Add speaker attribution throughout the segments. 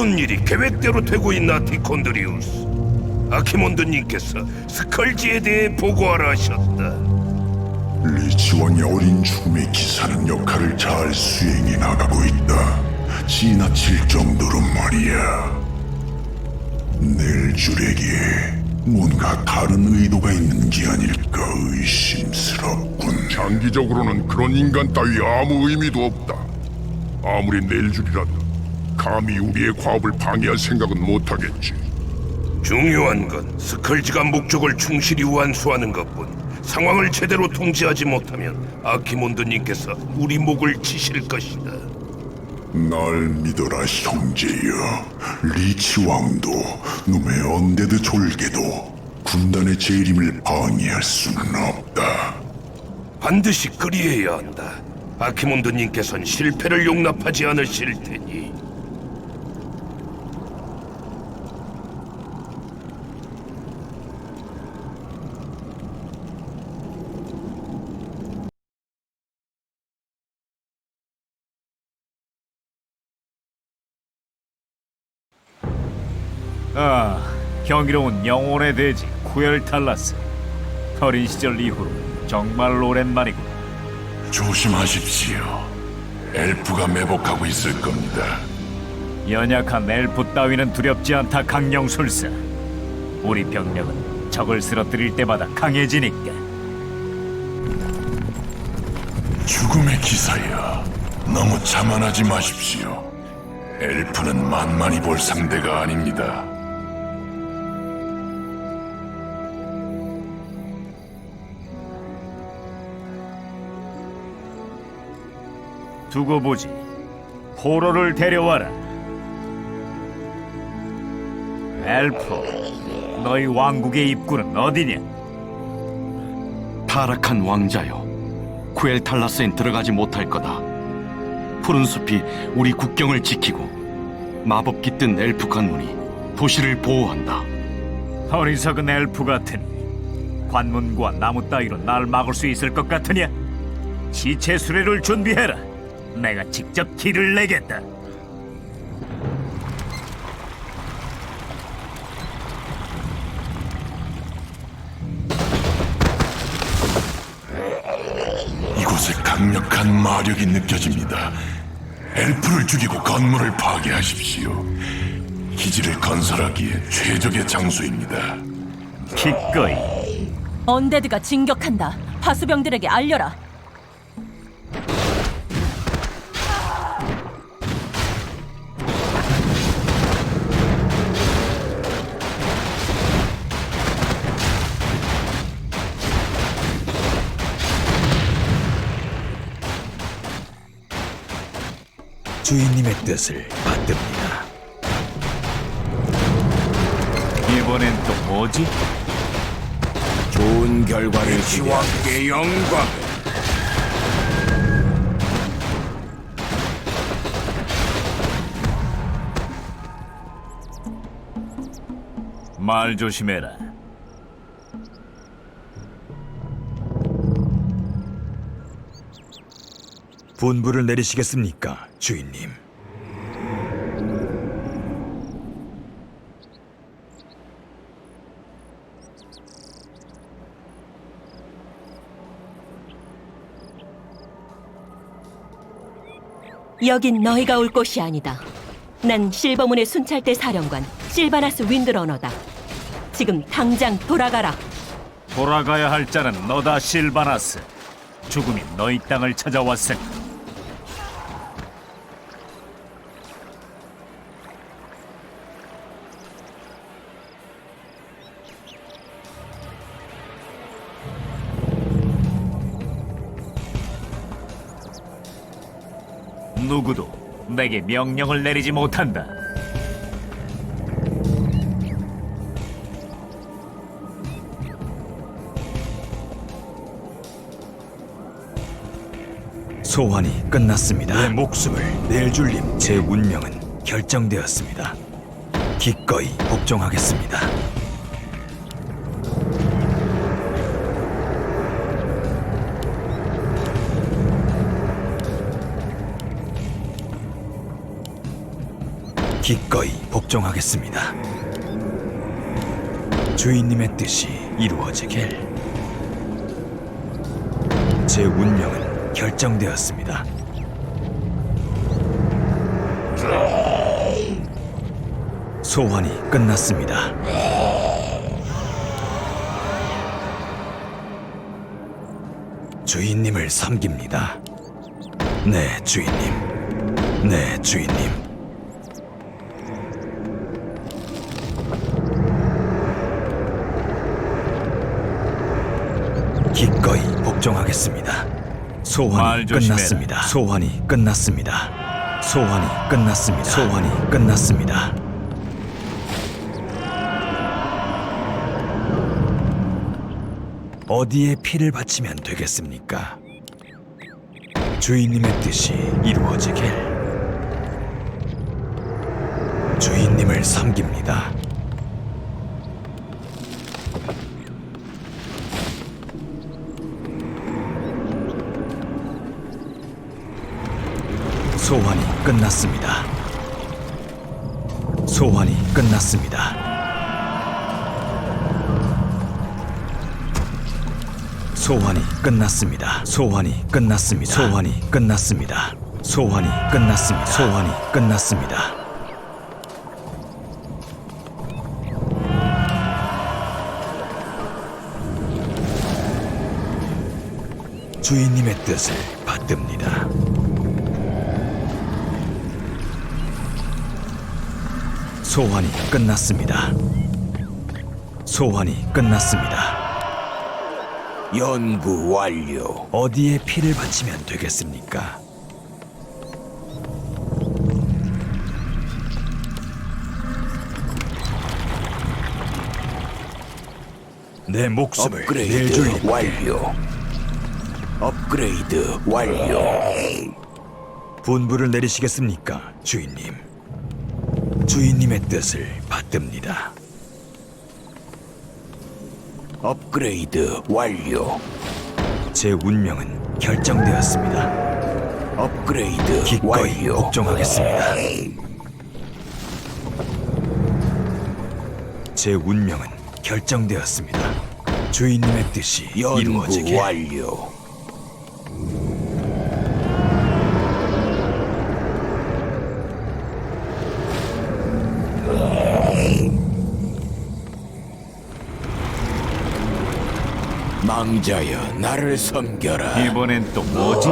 Speaker 1: 모든 일이 계획대로 되고 있나 디콘드리우스 아키몬드님께서 스컬지에 대해 보고하라 하셨다
Speaker 2: 리치왕의 어린 죽음의 기사는 역할을 잘 수행해 나가고 있다. 지나칠 정도로 말이야. 넬 줄에게 뭔가 다른 의도가 있는 게 아닐까 의심스럽군.
Speaker 3: 장기적으로는 그런 인간 따위 아무 의미도 없다. 아무리 넬줄이라도 감히 우리의 과업을 방해할 생각은 못하겠지.
Speaker 1: 중요한 건 스컬지가 목적을 충실히 완수하는 것뿐 상황을 제대로 통제하지 못하면 아키몬드님께서 우리 목을 치실 것이다
Speaker 2: 날 믿어라 형제여. 리치 왕도 놈의 언데드 졸개도 군단의 재림을 방해할 수는 없다.
Speaker 1: 반드시 그리해야 한다 아키몬드님께선 실패를 용납하지 않으실 테니
Speaker 4: 경이로운 영혼의 돼지 쿠엘 탈라스. 어린 시절 이후로 정말 오랜만이고
Speaker 2: 조심하십시오. 엘프가 매복하고 있을 겁니다.
Speaker 4: 연약한 엘프 따위는 두렵지 않다 강령술사. 우리 병력은 적을 쓰러뜨릴 때마다 강해지니까.
Speaker 2: 죽음의 기사여. 너무 자만하지 마십시오. 엘프는 만만히 볼 상대가 아닙니다.
Speaker 4: 두고 보지. 포로를 데려와라. 엘프, 너희 왕국의 입구는 어디냐?
Speaker 5: 타락한 왕자여 쿠엘탈라스엔 들어가지 못할 거다 푸른 숲이 우리 국경을 지키고 마법 깃든 엘프 관문이 도시를 보호한다
Speaker 4: 어리석은 엘프 같으니 관문과 나무 따위로 날 막을 수 있을 것 같으냐? 시체 수레를 준비해라. 내가 직접 길을 내겠다.
Speaker 2: 이곳에 강력한 마력이 느껴집니다. 엘프를 죽이고 건물을 파괴하십시오. 기지를 건설하기에 최적의 장소입니다.
Speaker 4: 기꺼이
Speaker 6: 언데드가 진격한다. 파수병들에게 알려라.
Speaker 7: 주인님의 뜻을 받듭니다.
Speaker 4: 이번엔 또 뭐지?
Speaker 7: 좋은 결과를 기대하
Speaker 1: 왕께 영광
Speaker 4: 말 조심해라.
Speaker 7: 분부를 내리시겠습니까, 주인님?
Speaker 6: 여긴 너희가 올 곳이 아니다. 난 실버문의 순찰대 사령관 실바나스 윈드러너다. 지금 당장 돌아가라.
Speaker 4: 돌아가야 할 자는 너다 실바나스. 죽음이 너희 땅을 찾아왔을. 누구도 내게 명령을 내리지 못한다.
Speaker 7: 소환이 끝났습니다. 내 목숨을 낼 줄님 제 운명은 결정되었습니다. 기꺼이 복종하겠습니다. 기꺼이 복종하겠습니다. 주인님의 뜻이 이루어지길. 제 운명은 결정되었습니다. 소환이 끝났습니다. 주인님을 섬깁니다. 네, 주인님. 네, 주인님. 기꺼이 복종하겠습니다. 소환이. 끝났습니다. 소환이 끝났습니다. 소환이 끝났습니다. 소환이 끝났습니다. 어디에 피를 바치면 되겠습니까? 주인님의 뜻이 이루어지길. 주인님을 섬깁니다. 소환이 끝났습니다. 소환이 끝났습니다. 소환이 끝났습니다. 소환이 끝났습니다. 소환이 끝났습니다. 소환이 끝났습니다. 소환이 끝났습니다. 주인님의 뜻을 받듭니다. 소환이 끝났습니다. 소환이 끝났습니다.
Speaker 8: 연구 완료.
Speaker 7: 어디에 피를 바치면 되겠습니까? 내 목숨을
Speaker 8: 업그레이드
Speaker 7: 내줄
Speaker 8: 완료. 업그레이드 완료.
Speaker 7: 분부를 내리시겠습니까, 주인님? 주인님의 뜻을 받듭니다.
Speaker 8: 업그레이드 완료.
Speaker 7: 제 운명은 결정되었습니다.
Speaker 8: 업그레이드
Speaker 7: 기꺼이
Speaker 8: 완료.
Speaker 7: 복종하겠습니다. 제 운명은 결정되었습니다. 주인님의 뜻이
Speaker 8: 연구
Speaker 7: 이루어지길.
Speaker 8: 완료. 망자여 나를 섬겨라.
Speaker 4: 이번엔 또 뭐지?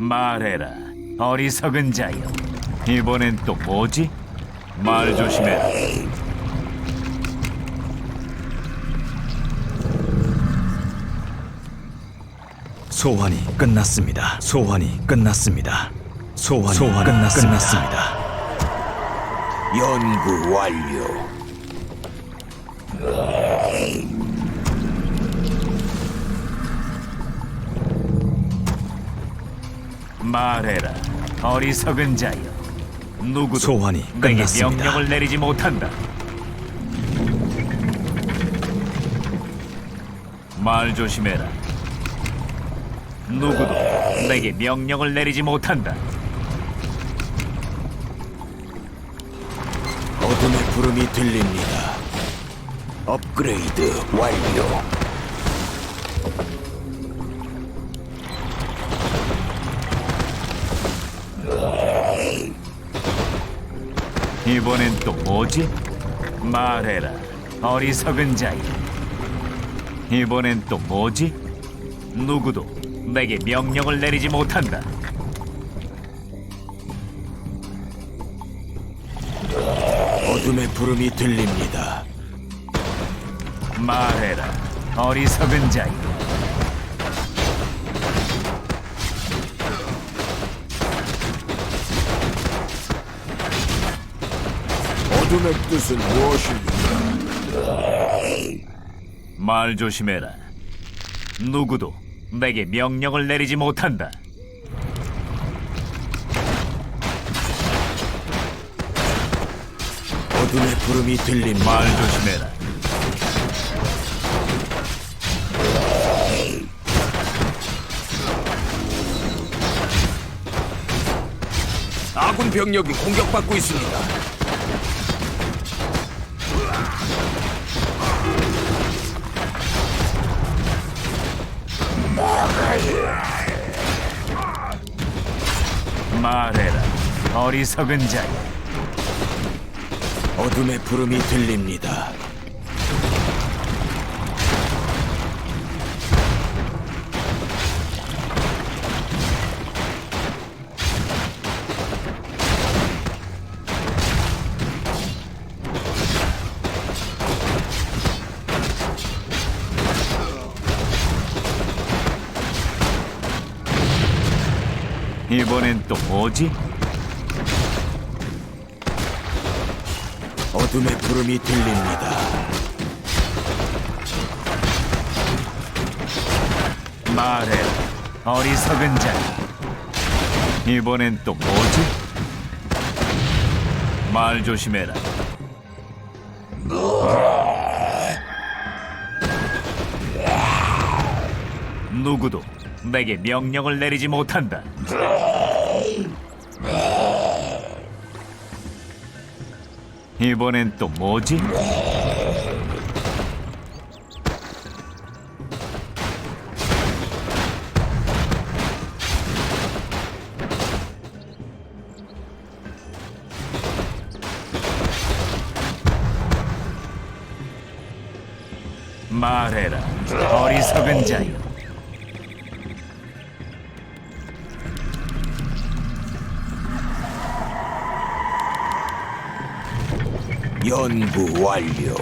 Speaker 4: 말해라, 어리석은 자여. 이번엔 또 뭐지? 말 조심해라.
Speaker 7: 소환이 끝났습니다. 소환이 끝났습니다. 소환이, 소환이 끝났습니다.
Speaker 8: 연구 완료.
Speaker 4: 말해라, 어리석은 자여. 누구도
Speaker 7: 소환이
Speaker 4: 내게
Speaker 7: 끝났습니다.
Speaker 4: 명령을 내리지 못한다. 말 조심해라. 누구도 내게 명령을 내리지 못한다.
Speaker 8: 어둠의 부름이 들립니다. 업그레이드 완료.
Speaker 4: 이번엔 또 뭐지? 말해라, 어리석은 자여. 이번엔 또 뭐지? 누구도 내게 명령을 내리지 못한다.
Speaker 8: 어둠의 부름이 들립니다.
Speaker 4: 말해라, 어리석은 자여.
Speaker 8: 어둠의 뜻은 무엇입니까?
Speaker 4: 말 조심해라. 누구도 내게 명령을 내리지 못한다.
Speaker 8: 어둠의 부름이 들립니다.
Speaker 4: 말 조심해라.
Speaker 8: 아군 병력이 공격받고 있습니다.
Speaker 4: 어리석은 자여.
Speaker 8: 어둠의 부름이 들립니다.
Speaker 4: 이번엔 또 뭐지?
Speaker 8: 어둠의 부름이 들립니다.
Speaker 4: 말해라. 어리석은 자여. 이번엔 또 뭐지? 말 조심해라. 누구도 내게 명령을 내리지 못한다. 이번엔 또 뭐지? 말해라, 어리석은 자여.
Speaker 8: 연구 완료.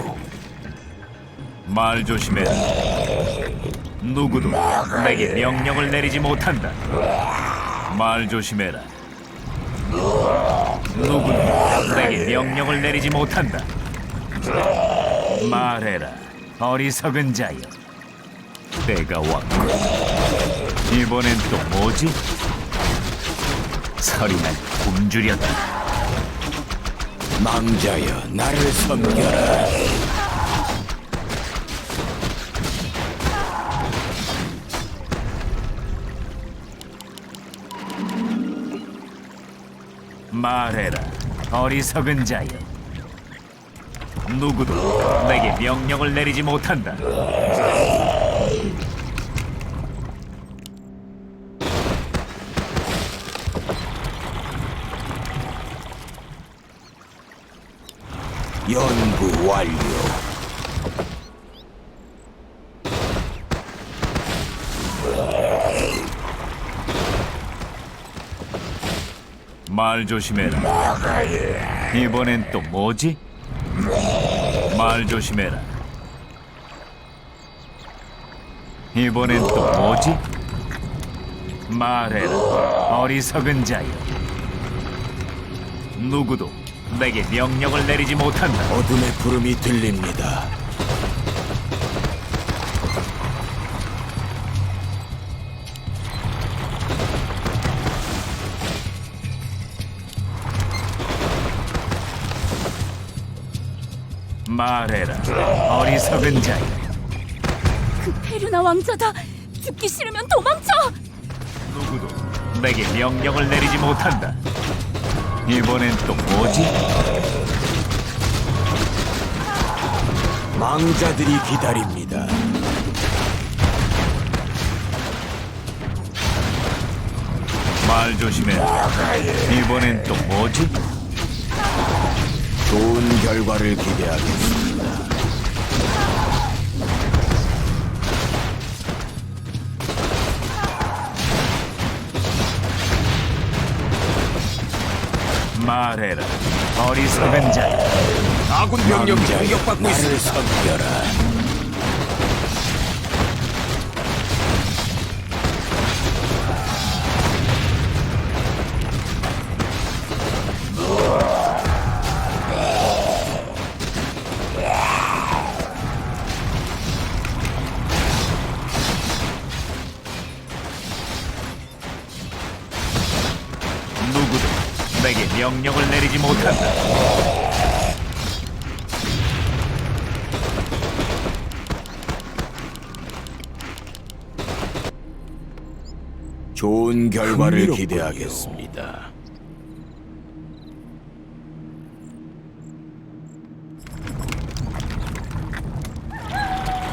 Speaker 4: 말 조심해라. 누구도 내게 명령을 내리지 못한다. 말 조심해라. 누구도 내게 명령을 내리지 못한다. 말해라, 어리석은 자여. 때가 왔고 이번엔 또 뭐지? 서리난 굶주렸다.
Speaker 8: 망자여 나를 섬겨라.
Speaker 4: 말해라, 어리석은 자여. 누구도 내게 명령을 내리지 못한다.
Speaker 8: 연구 완료.
Speaker 4: 말 조심해라. 이번엔 또 뭐지? 말 조심해라. 이번엔 또 뭐지? 말해라. 어리석은 자여. 누구도 내게 명령을 내리지 못한다.
Speaker 8: 어둠의 부름이 들립니다.
Speaker 4: 말해라. 어리석은 자여.
Speaker 9: 그 페르나 왕자다. 죽기 싫으면 도망쳐.
Speaker 4: 누구도 내게 명령을 내리지 못한다. 이번엔 또 뭐지?
Speaker 8: 망자들이 기다립니다.
Speaker 4: 말 조심해라. 이번엔 또 뭐지?
Speaker 8: 좋은 결과를 기대하겠습니다.
Speaker 4: 말해라. 어리석은 자여.
Speaker 8: 아군 병력이 공격받고 있습니다. 섬겨라.
Speaker 4: 명령을 내리지 못한다.
Speaker 8: 좋은 결과를
Speaker 7: 흥미롭군요.
Speaker 8: 기대하겠습니다.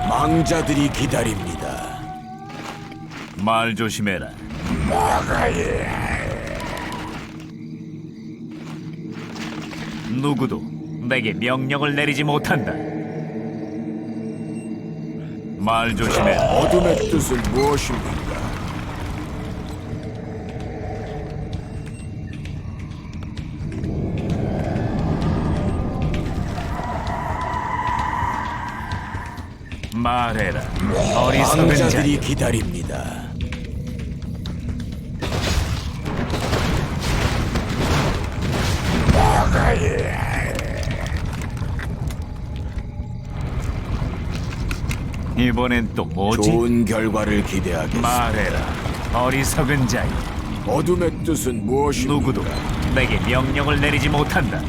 Speaker 8: 망자들이 기다립니다.
Speaker 4: 말 조심해라. 누구도 내게 명령을 내리지 못한다. 말 조심해라.
Speaker 8: 어둠의 뜻은 무엇입니까?
Speaker 4: 말해라. 어리석은 자.
Speaker 8: 망자들이 기다립니다.
Speaker 4: 이번엔 또 뭐지?
Speaker 8: 좋은 결과를 기대하겠습니다.
Speaker 4: 말해라. 어리석은 자여.
Speaker 8: 어둠의 뜻은 무엇입니까?
Speaker 4: 누구도 내게 명령을 내리지 못한다.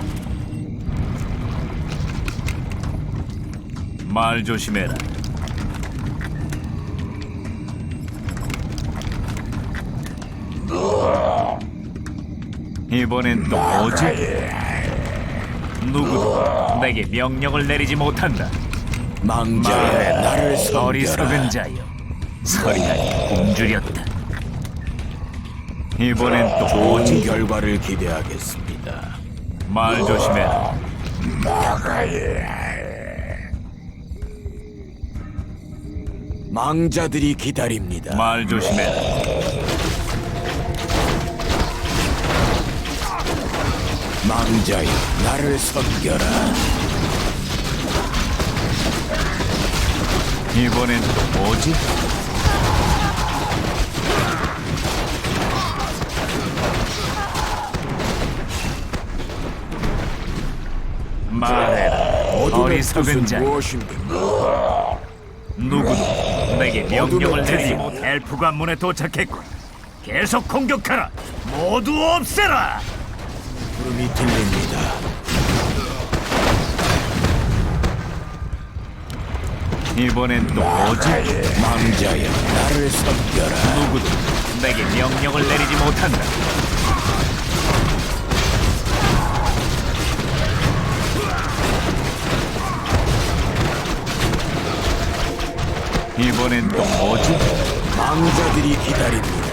Speaker 4: 말 조심해라. 이번엔 또 뭐지? 누구도 내게 명령을 내리지 못한다.
Speaker 8: 망자여
Speaker 4: 말해라.
Speaker 8: 나를 섬겨라.
Speaker 4: 어리석은 자여. 서리가 굶주렸다. 이번엔 또
Speaker 8: 좋은? 결과를 기대하겠습니다.
Speaker 4: 말 조심해라.
Speaker 8: 망자들이 기다립니다.
Speaker 4: 말 조심해라.
Speaker 8: 망자여 나를 섬겨라.
Speaker 4: 이번엔 또 뭐지? 말해라. 어리석은 자. 누구도 내게 명령을 내리지 못. 엘프 관문에 도착했군. 계속 공격하라. 모두 없애라.
Speaker 8: 구름이 들립니다.
Speaker 4: 이번엔 또 뭐지?
Speaker 8: 망자여 나를 섬겨라.
Speaker 4: 누구도 내게 명령을 내리지 못한다. 이번엔 또 뭐지?
Speaker 8: 망자들이 기다립니다.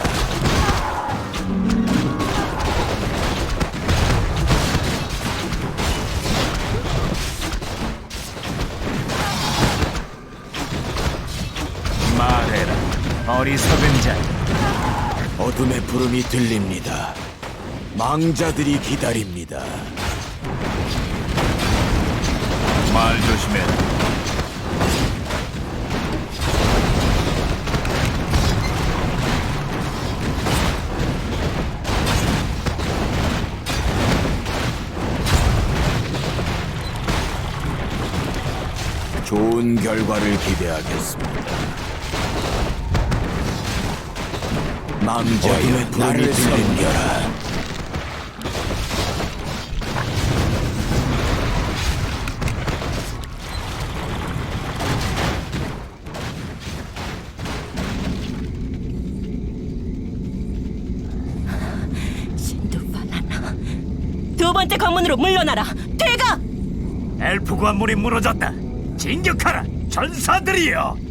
Speaker 4: 어리석은 자.
Speaker 8: 어둠의 부름이 들립니다. 망자들이 기다립니다.
Speaker 4: 말 조심해라.
Speaker 8: 좋은 결과를 기대하겠습니다. 망자여 나를 섬겨라.
Speaker 6: 신두바나나. 두 번째 관문으로 물러나라. 퇴가!
Speaker 4: 엘프 관문이 무너졌다. 진격하라. 전사들이여.